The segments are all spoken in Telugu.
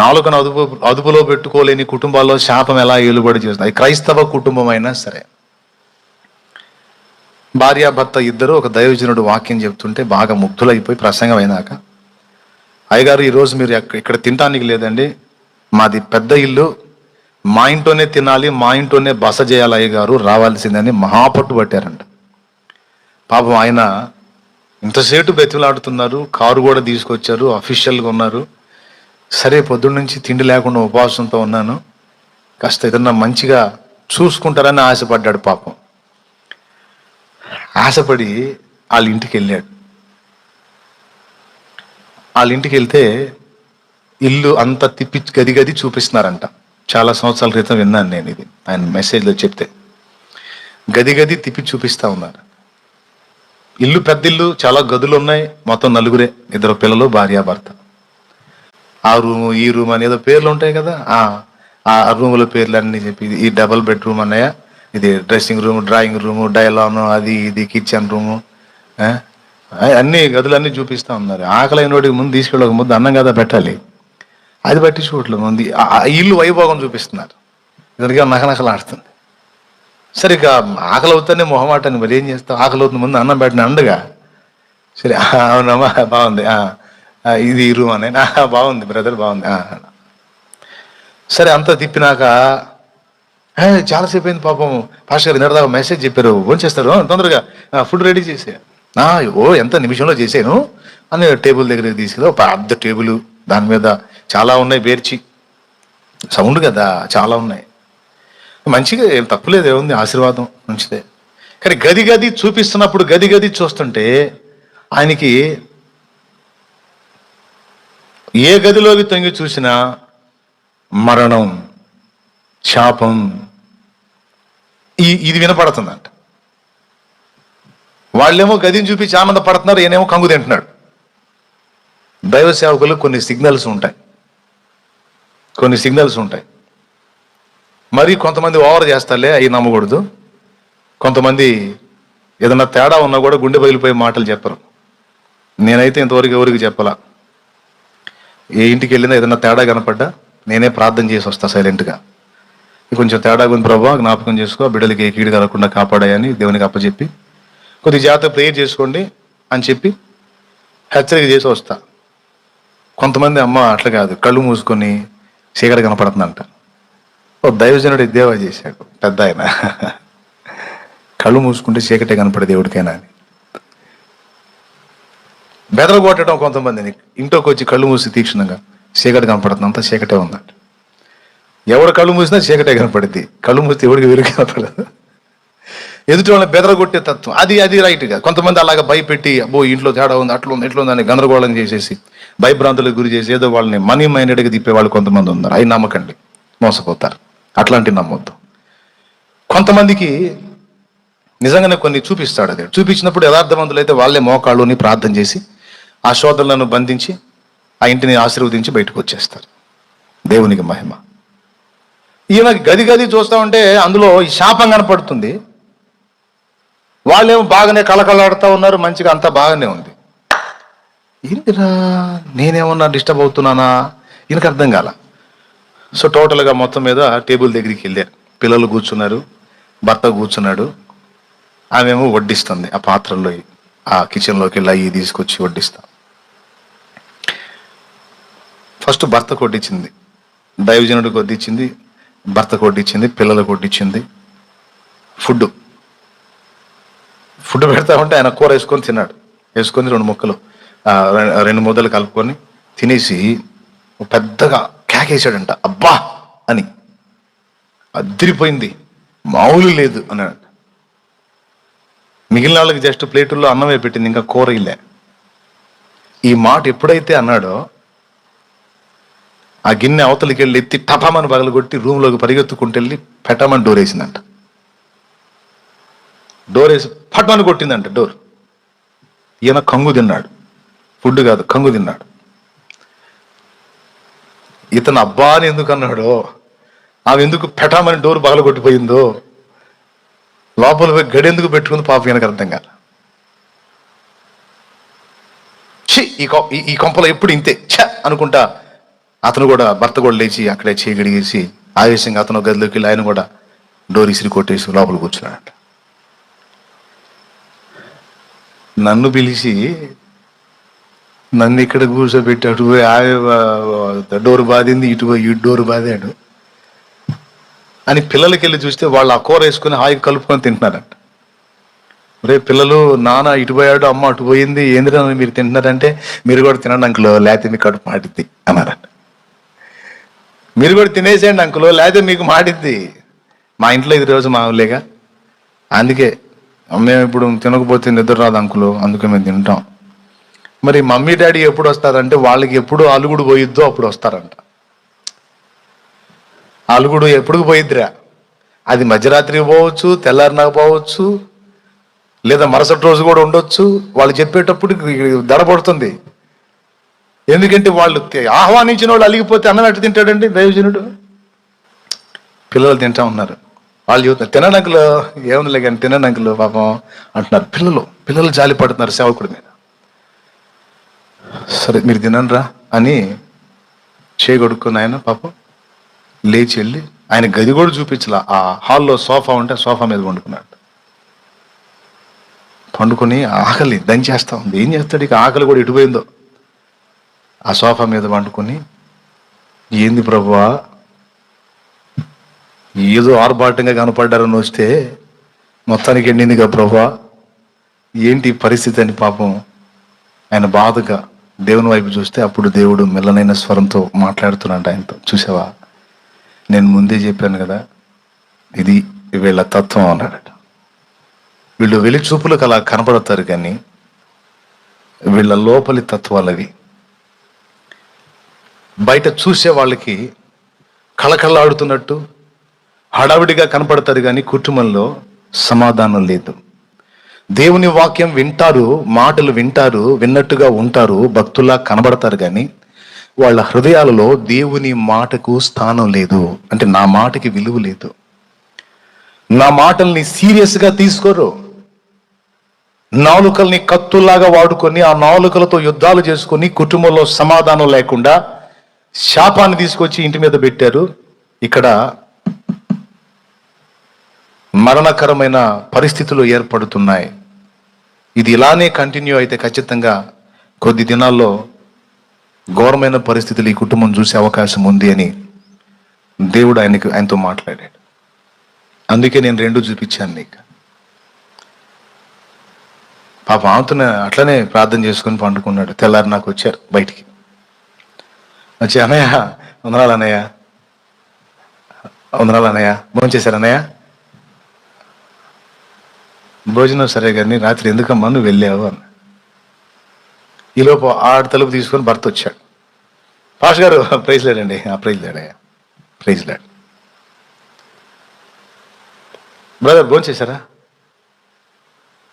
నాలుకను అదుపు అదుపులో పెట్టుకోలేని కుటుంబాల్లో శాపం ఎలా ఏలుబడి చేస్తుంది? క్రైస్తవ కుటుంబం అయినా సరే భార్యాభర్త ఇద్దరు ఒక దైవజనుడు వాక్యం చెప్తుంటే బాగా ముగ్ధులైపోయి ప్రసంగం అయినాక అయ్యగారు ఈరోజు మీరు ఇక్కడ తినటానికి లేదండి. మాది పెద్ద ఇల్లు. మా ఇంట్లోనే తినాలి మా ఇంట్లోనే బస చేయాలి అయ్యగారు. రావాల్సిందని మహాపట్టు పట్టారంట. పాపం ఆయన ఇంతసేపు బెతులాడుతున్నారు కారు కూడా తీసుకొచ్చారు. అఫీషియల్గా ఉన్నారు. సరే పొద్దున్న నుంచి తిండి లేకుండా ఉపవాసంతో ఉన్నాను. కాస్త ఏదన్నా మంచిగా చూసుకుంటారని ఆశపడ్డాడు పాపం. ఆశపడి వాళ్ళ ఇంటికి వెళ్ళాడు. వాళ్ళ ఇంటికి వెళ్తే ఇల్లు అంతా తిప్పి గది గది చూపిస్తున్నారంట. చాలా సంవత్సరాల క్రితం విన్నాను నేను ఇది. ఆయన మెసేజ్లో చెప్తే. గది గది తిప్పి చూపిస్తా ఉన్నారు. ఇల్లు పెద్ద ఇల్లు చాలా గదులు ఉన్నాయి. మొత్తం నలుగురే ఇద్దరు పిల్లలు భార్యాభర్త ఆ రూము ఈ రూమ్ అని ఏదో పేర్లు ఉంటాయి కదా. ఆ ఆ రూముల పేర్లు అన్ని చెప్పి ఈ డబల్ బెడ్రూమ్ అన్నయ్య. ఇది డ్రెస్సింగ్ రూమ్ డ్రాయింగ్ రూము డైలాను అది ఇది కిచెన్ రూము. అన్ని గదులన్నీ చూపిస్తా ఉన్నారు. ఆకలి అయినోడికి ముందు తీసుకెళ్ళక ముందు అన్నం కదా పెట్టాలి. అది బట్టి చూడలేదు ముందు ఇల్లు వైభోగం చూపిస్తున్నారు. ఇద్దరిగా నకనకలాడుతుంది సరే ఇక ఆకలి అవుతానే మొహమాటాన్ని మరి ఏం చేస్తావు? ఆకలి అవుతుంది ముందు అన్నం పెట్టిన అండగా. సరే అవునమ్మా బాగుంది. ఆ, ఇది ఈ రూమ్ అని. బాగుంది బ్రదర్ బాగుంది. సరే అంతా తిప్పినాక చాలాసేపు అయింది పాపం. పాస్టర్ గారు ఇందాక మెసేజ్ చెప్పారు. ఫోన్ చేస్తారు. తొందరగా ఫుడ్ రెడీ చేసే. ఓ ఎంత నిమిషంలో చేసాను? అని టేబుల్ దగ్గరికి తీసుకెళ్ళి ఒక పెద్ద టేబుల్ దాని మీద చాలా ఉన్నాయి బేర్చి సౌండ్ కదా చాలా ఉన్నాయి. మంచిగా ఏం తప్పులేదు ఏముంది ఆశీర్వాదం మంచిదే. కానీ గది గది చూపిస్తున్నప్పుడు గది గది చూస్తుంటే ఆయనకి ఏ గదిలోకి తొంగి చూసినా మరణం శాపం ఈ ఇది వినపడుతుందంట. వాళ్ళేమో గదిని చూపించి ఆనందపడుతున్నారు ఈయనేమో కంగు తింటున్నాడు. దైవ సేవకులు కొన్ని సిగ్నల్స్ ఉంటాయి. కొన్ని సిగ్నల్స్ ఉంటాయి. మరి కొంతమంది ఓవర్ చేస్తారులే అవి నమ్మకూడదు. కొంతమంది ఏదన్నా తేడా ఉన్నా కూడా గుండె పగిలిపోయే మాటలు చెప్పరు. నేనైతే ఇంతవరకు ఎవరికి చెప్పలా. ఏ ఇంటికి వెళ్ళినా ఏదైనా తేడా కనపడ్డా నేనే ప్రార్థన చేసి వస్తా సైలెంట్గా. కొంచెం తేడా ఉంది ప్రభావ జ్ఞాపకం చేసుకో బిడ్డలకి ఏ కీడు కలగకుండా కాపాడాయని దేవునికి అప్పచెప్పి కొద్ది జాగ్రత్త ప్రేయర్ చేసుకోండి అని చెప్పి హెచ్చరిక చేసి వస్తా. కొంతమంది అమ్మ అట్లా కాదు కళ్ళు మూసుకొని చీకటి కనపడుతుందంట. ఓ దైవజనుడు దేవా చేశాడు పెద్ద ఆయన కళ్ళు మూసుకుంటే చీకటే కనపడే దేవుడికైనా అని. బెదరగొట్టడం కొంతమందిని ఇంట్లోకి వచ్చి కళ్ళు మూసి తీక్షణంగా చీకటి కనపడుతుంది. అంతా చీకటే ఉందంట ఎవరు కళ్ళు మూసినా చీకటే కనపడుద్ది. కళ్ళు మూస్తే ఎవరికి వెలుగు కనపడదు. ఎదుటి వాళ్ళని బెదరగొట్టే తత్వం. అది అది రైట్గా కొంతమంది అలాగ భయపెట్టి అబ్బో ఇంట్లో తేడా ఉంది అట్లా ఉంది ఇట్లా ఉందని గందరగోళం చేసేసి భయభ్రాంతులకు గురి చేసి ఏదో వాళ్ళని మనీ మైండెడ్గా తిప్పే వాళ్ళు కొంతమంది ఉన్నారు. అవి నమ్మకండి. మోసపోతారు. అట్లాంటివి నమ్మొద్దు. కొంతమందికి నిజంగానే కొన్ని చూపిస్తాడు అది. చూపించినప్పుడు యథార్థవంతులు అయితే వాళ్ళే మోకాళ్ళుని ప్రార్థన చేసి ఆ శోధనలను బంధించి ఆ ఇంటిని ఆశీర్వదించి బయటకు వచ్చేస్తారు. దేవునికి మహిమ. ఈయన గది గది చూస్తా ఉంటే అందులో ఈ శాపం కనపడుతుంది. వాళ్ళేమో బాగానే కలకలాడుతూ ఉన్నారు మంచిగా అంతా బాగానే ఉంది. ఏంటిరా నేనేమన్నా డిస్టర్బ్ అవుతున్నానా? ఈయనకు అర్థం కాల. సో టోటల్గా మొత్తం మీద టేబుల్ దగ్గరికి వెళ్ళారు పిల్లలు కూర్చున్నారు భర్త కూర్చున్నాడు. ఆమెమో వడ్డిస్తుంది ఆ పాత్రల్లో ఆ కిచెన్లోకి వెళ్ళి అవి తీసుకొచ్చి వడ్డిస్తాం. ఫస్ట్ భర్త కొట్టించింది. డైవజనుడు కొట్టించింది భర్త కొట్టించింది పిల్లలు కొట్టించింది. ఫుడ్. ఫుడ్ పెడతా ఉంటే ఆయన కూర వేసుకొని తిన్నాడు. వేసుకొని రెండు ముక్కలు రెండు ముద్దలు కలుపుకొని తినేసి పెద్దగా కేకేసాడంట అబ్బా! అని. అదిరిపోయింది. మామూలు లేదు అన్నాడు మిగిలిన వాళ్ళకి జస్ట్ ప్లేటుల్లో అన్నమే పెట్టింది ఇంకా కూర ఇల్లే. ఈ మాట ఎప్పుడైతే అన్నాడో ఆ గిన్నె అవతలికి వెళ్ళి ఎత్తి టపామని పగలగొట్టి రూమ్లోకి పరిగెత్తుకుంటూ వెళ్ళి పెట్టమని డోర్ వేసిందంట. డోర్ వేసి పట్టమని కొట్టిందంట డోర్ ఈయన కంగు తిన్నాడు. ఫుడ్ కాదు కంగు తిన్నాడు. ఇతను అబ్బా అని ఎందుకు అన్నాడో ఆమె ఎందుకు పెట్టామని డోర్ పగలగొట్టిపోయిందో లోపల గడి ఎందుకు పెట్టుకుంది పాప ఈయనకు అర్థం కాదు ఈ ఈ కొంపలో ఎప్పుడు ఇంతే? ఛ అనుకుంటా అతను కూడా భర్త కూడా లేచి అక్కడే చేయగడిగేసి ఆవేశంగా అతను గదిలోకి వెళ్ళి ఆయన కూడా డోర్ ఇసిరి కొట్టేసి లోపల కూర్చున్నాడట నన్ను పిలిచి నన్ను ఇక్కడ కూర్చోబెట్టి అటు పోయి ఆ డోర్ బాధింది ఇటు పోయి ఇటు డోర్ బాధాడు అని పిల్లలకి వెళ్ళి చూస్తే వాళ్ళు ఆ కూర వేసుకుని హాయిగా కలుపుకొని తింటున్నారంట. రే పిల్లలు నాన్న ఇటు పోయాడు అమ్మ అటు పోయింది ఏందిరా మీరు తింటున్నారంటే మీరు కూడా తినండి అంకులో లేకపోతే మీ కడుపు మాటిద్ది అన్నారంట. మీరు కూడా తినేసేయండి అంకులో. లేకపోతే మీకు మాటిద్ది. మా ఇంట్లో ఇది రోజు మామూలేగా అందుకే మేము ఇప్పుడు తినకపోతే నిద్ర రాదు అంకులు. అందుకే మేము తింటాం. మరి మమ్మీ డాడీ ఎప్పుడు వస్తారంటే వాళ్ళకి ఎప్పుడు అలుగుడు పోయిద్దో అప్పుడు వస్తారంట. అలుగుడు ఎప్పుడు పోయిద్దిరా? అది మధ్యరాత్రి పోవచ్చు తెల్లారినాక పోవచ్చు లేదా మరుసటి రోజు కూడా ఉండొచ్చు. వాళ్ళు చెప్పేటప్పుడు దడ పడుతుంది. ఎందుకంటే వాళ్ళు ఆహ్వానించిన వాళ్ళు అలిగిపోతే అన్నం ఎట్టు తింటాడండి దైవజనుడు? పిల్లలు తింటా ఉన్నారు. వాళ్ళు చెబుతున్నారు తినడంకులు ఏముందిలే కానీ తినడంకులు పాపం అంటున్నారు. పిల్లలు పిల్లలు జాలి పడుతున్నారు సేవకుడి మీద. సరే మీరు తినరా అని చేయగొడుక్కుని ఆయన పాపం లేచి వెళ్ళి ఆయన గది కూడా చూపించలా. ఆ హాల్లో సోఫా ఉంటే సోఫా మీద వండుకున్నాడు. పండుకొని ఆకలి దంచేస్తా ఉంది. ఏం చేస్తాడు? ఇక ఆకలి కూడా ఇటుపోయిందో ఆ సోఫా మీద వండుకొని ఏంది ప్రభువా? ఏదో ఆర్భాటంగా కనపడ్డారని వస్తే మొత్తానికి ఎండిందిగా ప్రభువా? ఏంటి పరిస్థితి అని పాపం? ఆయన బాధగా దేవుని వైపు చూస్తే అప్పుడు దేవుడు మెల్లనైన స్వరంతో మాట్లాడుతున్నాడు ఆయనతో. చూసావా? నేను ముందే చెప్పాను కదా ఇది వీళ్ళ తత్వం అన్నాడట. వీళ్ళు వెలిచూపులకు అలా కనపడతారు కానీ వీళ్ళ లోపలి తత్వాలు అవి బయట చూసే వాళ్ళకి కళకళలాడుతున్నట్టు హడావిడిగా కనపడతారు కానీ కుటుంబంలో సమాధానం లేదు. దేవుని వాక్యం వింటారు మాటలు వింటారు విన్నట్టుగా ఉంటారు భక్తుల్లా కనబడతారు కానీ వాళ్ళ హృదయాలలో దేవుని మాటకు స్థానం లేదు. అంటే నా మాటకి విలువ లేదు. నా మాటల్ని సీరియస్గా తీసుకోరు. నాలుకల్ని కత్తుల్లాగా వాడుకొని ఆ నాలుకలతో యుద్ధాలు చేసుకొని కుటుంబంలో సమాధానం లేకుండా శాపాన్ని తీసుకొచ్చి ఇంటి మీద పెట్టారు. ఇక్కడ మరణకరమైన పరిస్థితులు ఏర్పడుతున్నాయి. ఇది ఇలానే కంటిన్యూ అయితే ఖచ్చితంగా కొద్ది దినాల్లో ఘోరమైన పరిస్థితులు ఈ కుటుంబం చూసే అవకాశం ఉంది అని దేవుడు ఆయనకు ఆయనతో మాట్లాడాడు. అందుకే నేను రెండు చూపించాను నీకు. పాప ఆమెతోనే అట్లనే ప్రార్థన చేసుకుని పండుకున్నాడు. తెల్లారి నాకు వచ్చారు బయటికి. వచ్చి అన్నయ్య? వందనాలు అన్నయ్య. వందనాలు అన్నయ్య. భోజనం చేశారు అన్నయ్య? భోజనం సరే కానీ రాత్రి ఎందుకమ్మా నువ్వు వెళ్ళావు అన్న. ఈలోపు ఆడ తలుపు తీసుకొని భర్త వచ్చాడు. పాష్ గారు ప్రైజ్ లేడండి. ఆ ప్రైజ్ లేడయ్యా ప్రైజ్ లేడు. బ్రదర్ భోజనం చేశారా?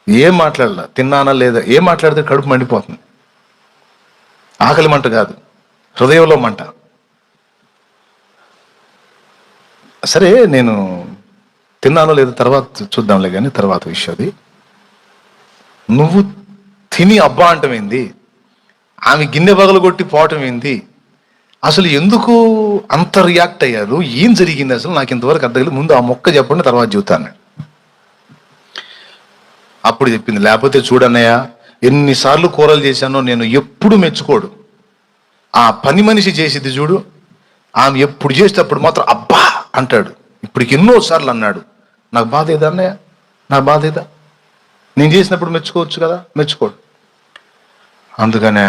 ఏం మాట్లాడలా? తిన్నానా లేదా? ఏం మాట్లాడితే కడుపు మండిపోతుంది. ఆకలి మంట కాదు. హృదయంలో మంట. సరే నేను తిన్నానో లేదో తర్వాత చూద్దాంలే కానీ తర్వాత విషయం అది. నువ్వు తిని అబ్బా అంటమేంది ఆమె గిన్నె పగలు కొట్టి పోవటం ఏంది? అసలు ఎందుకు అంత రియాక్ట్ అయ్యారు? ఏం జరిగింది అసలు? నాకు ఇంతవరకు అర్థం కాలేదు. ముందు ఆ మొక్క చెప్పండి తర్వాత చూతాను అప్పుడు చెప్పింది లేకపోతే చూడన్నయ్య ఎన్నిసార్లు కూరలు చేశానో నేను ఎప్పుడు మెచ్చుకోడు. ఆ పని మనిషి చేసేది చూడు ఆమె ఎప్పుడు చేస్తే అప్పుడు మాత్రం అబ్బా అంటాడు. ఇప్పటికి ఎన్నో సార్లు అన్నాడు. నాకు బాధ ఏదా అన్నయ్య? నాకు బాధ ఏదా? నేను చేసినప్పుడు మెచ్చుకోవచ్చు కదా? మెచ్చుకోడు. అందుకనే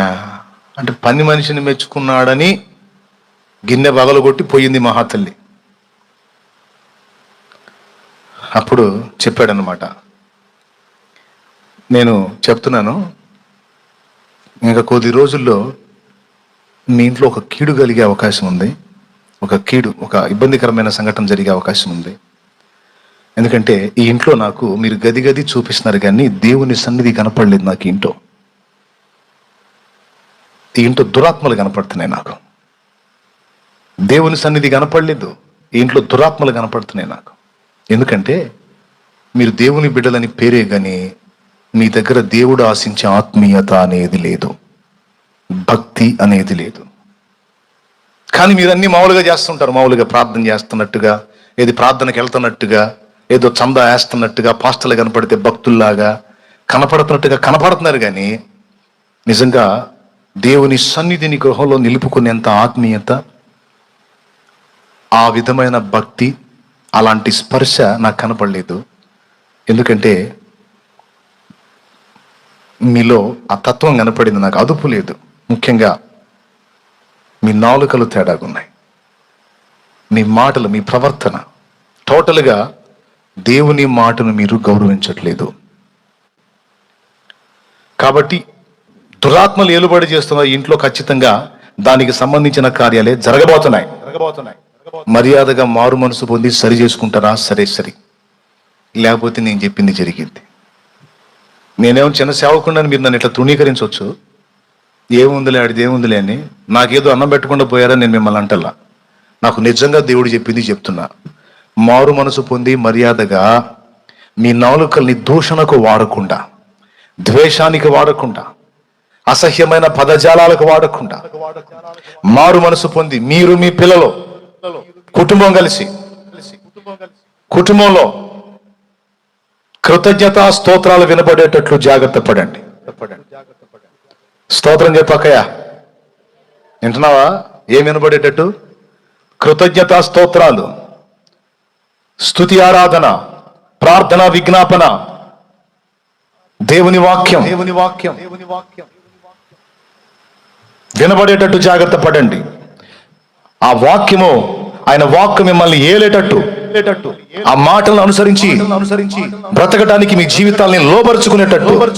అంటే పని మనిషిని మెచ్చుకున్నాడని గిన్నె పగలగొట్టి పోయింది మహాతల్లి. అప్పుడు చెప్పాడనమాట నేను చెప్తున్నాను ఇంకా కొద్ది రోజుల్లో మీ ఇంట్లో ఒక కీడు కలిగే అవకాశం ఉంది. ఒక కీడు ఒక ఇబ్బందికరమైన సంఘటన జరిగే అవకాశం ఉంది. ఎందుకంటే ఈ ఇంట్లో నాకు మీరు గది గది చూపిస్తున్నారు కానీ దేవుని సన్నిధి కనపడలేదు నాకు ఇంట్లో. ఈ ఇంట్లో దురాత్మలు కనపడుతున్నాయి నాకు. దేవుని సన్నిధి కనపడలేదు. ఈ ఇంట్లో దురాత్మలు కనపడుతున్నాయి నాకు. ఎందుకంటే మీరు దేవుని బిడ్డలని పేరే కానీ మీ దగ్గర దేవుడు ఆశించే ఆత్మీయత అనేది లేదు. భక్తి అనేది లేదు. కానీ మీరు అన్ని మామూలుగా చేస్తుంటారు. మామూలుగా ప్రార్థన చేస్తున్నట్టుగా ఏది ప్రార్థనకి వెళ్తున్నట్టుగా ఏదో చందా వేస్తున్నట్టుగా పాస్టర్లు కనపడితే భక్తుల్లాగా కనపడుతున్నట్టుగా కనపడుతున్నారు కానీ నిజంగా దేవుని సన్నిధిని గృహంలో నిలుపుకునేంత ఆత్మీయత ఆ విధమైన భక్తి అలాంటి స్పర్శ నాకు కనపడలేదు. ఎందుకంటే మీలో ఆ తత్వం కనపడింది నాకు అదుపు లేదు. ముఖ్యంగా మీ నాలుకలు తేడాగున్నాయి. మీ మాటలు మీ ప్రవర్తన టోటల్గా దేవుని మాటను మీరు గౌరవించట్లేదు. కాబట్టి దురాత్మలు ఏలుబడి చేస్తున్న ఇంట్లో ఖచ్చితంగా దానికి సంబంధించిన కార్యాలే జరగబోతున్నాయి. జరగబోతున్నాయి. మర్యాదగా మారు మనసు పొంది సరి చేసుకుంటారా? సరే సరి. లేకపోతే నేను చెప్పింది జరిగింది. నేనేమో చిన్న సేవకుండా మీరు నన్ను ఇట్లా తృణీకరించవచ్చు? ఏముందిలే ఆడిది ఏముందిలే అని నాకేదో అన్నం పెట్టకుండా పోయారని నేను మిమ్మల్ని అంటల్లా నాకు నిజంగా దేవుడు చెప్పింది చెప్తున్నా. మారు మనసు పొంది మర్యాదగా మీ నాలుకల్ని దూషణకు వాడకుండా ద్వేషానికి వాడకుండా అసహ్యమైన పదజాలాలకు వాడకుండా మారు మనసు పొంది మీరు మీ పిల్లలు కుటుంబం కలిసి కుటుంబంలో కృతజ్ఞత స్తోత్రాలు వినబడేటట్లు జాగ్రత్త పడండి. స్తోత్రం చెప్పకయా వింటున్నావా? ఏం వినబడేటట్టు? కృతజ్ఞత స్తోత్రాలు. స్తుతి ఆరాధన ప్రార్థన విజ్ఞాపన. దేవుని వాక్యం. దేవుని వాక్యం. దేవుని వాక్యం. వినబడేటట్టు జాగ్రత్త పడండి. ఆ వాక్యము ఆయన వాక్కు మిమ్మల్ని ఏలేటట్టు. ఆ మాటలను అనుసరించి అనుసరించి బ్రతకడానికి మీ జీవితాల్ని లోపరుచుకునేటట్టు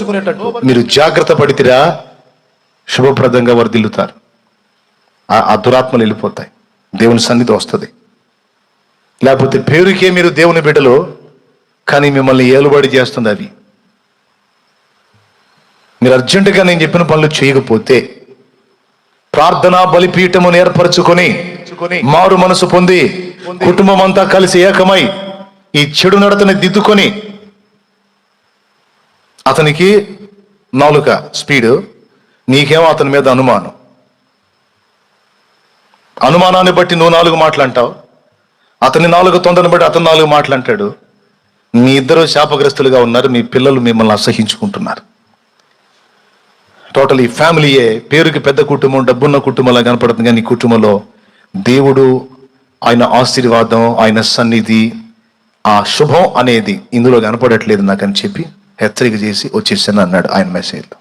మీరు జాగ్రత్త పడితిరా? శుభప్రదంగా వర్ధిల్లుతారు. ఆ ఆ దురాత్మలు వెళ్ళిపోతాయి. దేవుని సన్నిధి వస్తుంది. లేకపోతే పేరుకే మీరు దేవుని బిడ్డలు కానీ మిమ్మల్ని ఏలుబడి చేస్తుంది అది. మీరు అర్జెంటుగా నేను చెప్పిన పనులు చేయకపోతే ప్రార్థనా బలిపీఠమును ఏర్పరచుకొని మారు మనసు పొంది కుటుంబం అంతా కలిసి ఏకమై ఈ చెడు నడతని దిద్దుకొని అతనికి నాలుక స్పీడ్ నీకేమో అతని మీద అనుమానం. అనుమానాన్ని బట్టి నువ్వు నాలుగు మాటలు అంటావు అతని నాలుగు తొందరని బట్టి అతను నాలుగు మాటలు అంటాడు మీ ఇద్దరు శాపగ్రస్తులుగా ఉన్నారు మీ పిల్లలు మిమ్మల్ని అసహించుకుంటున్నారు. టోటల్ ఈ ఫ్యామిలీయే పేరుకి పెద్ద కుటుంబం డబ్బున్న కుటుంబంలా కనపడుతుంది కానీ కుటుంబంలో దేవుడు ఆయన ఆశీర్వాదం ఆయన సన్నిధి ఆ శుభం అనేది ఇందులో కనపడట్లేదు నాకని చెప్పి హెచ్చరిక చేసి వచ్చేసాను అన్నాడు ఆయన మెసేజ్లో.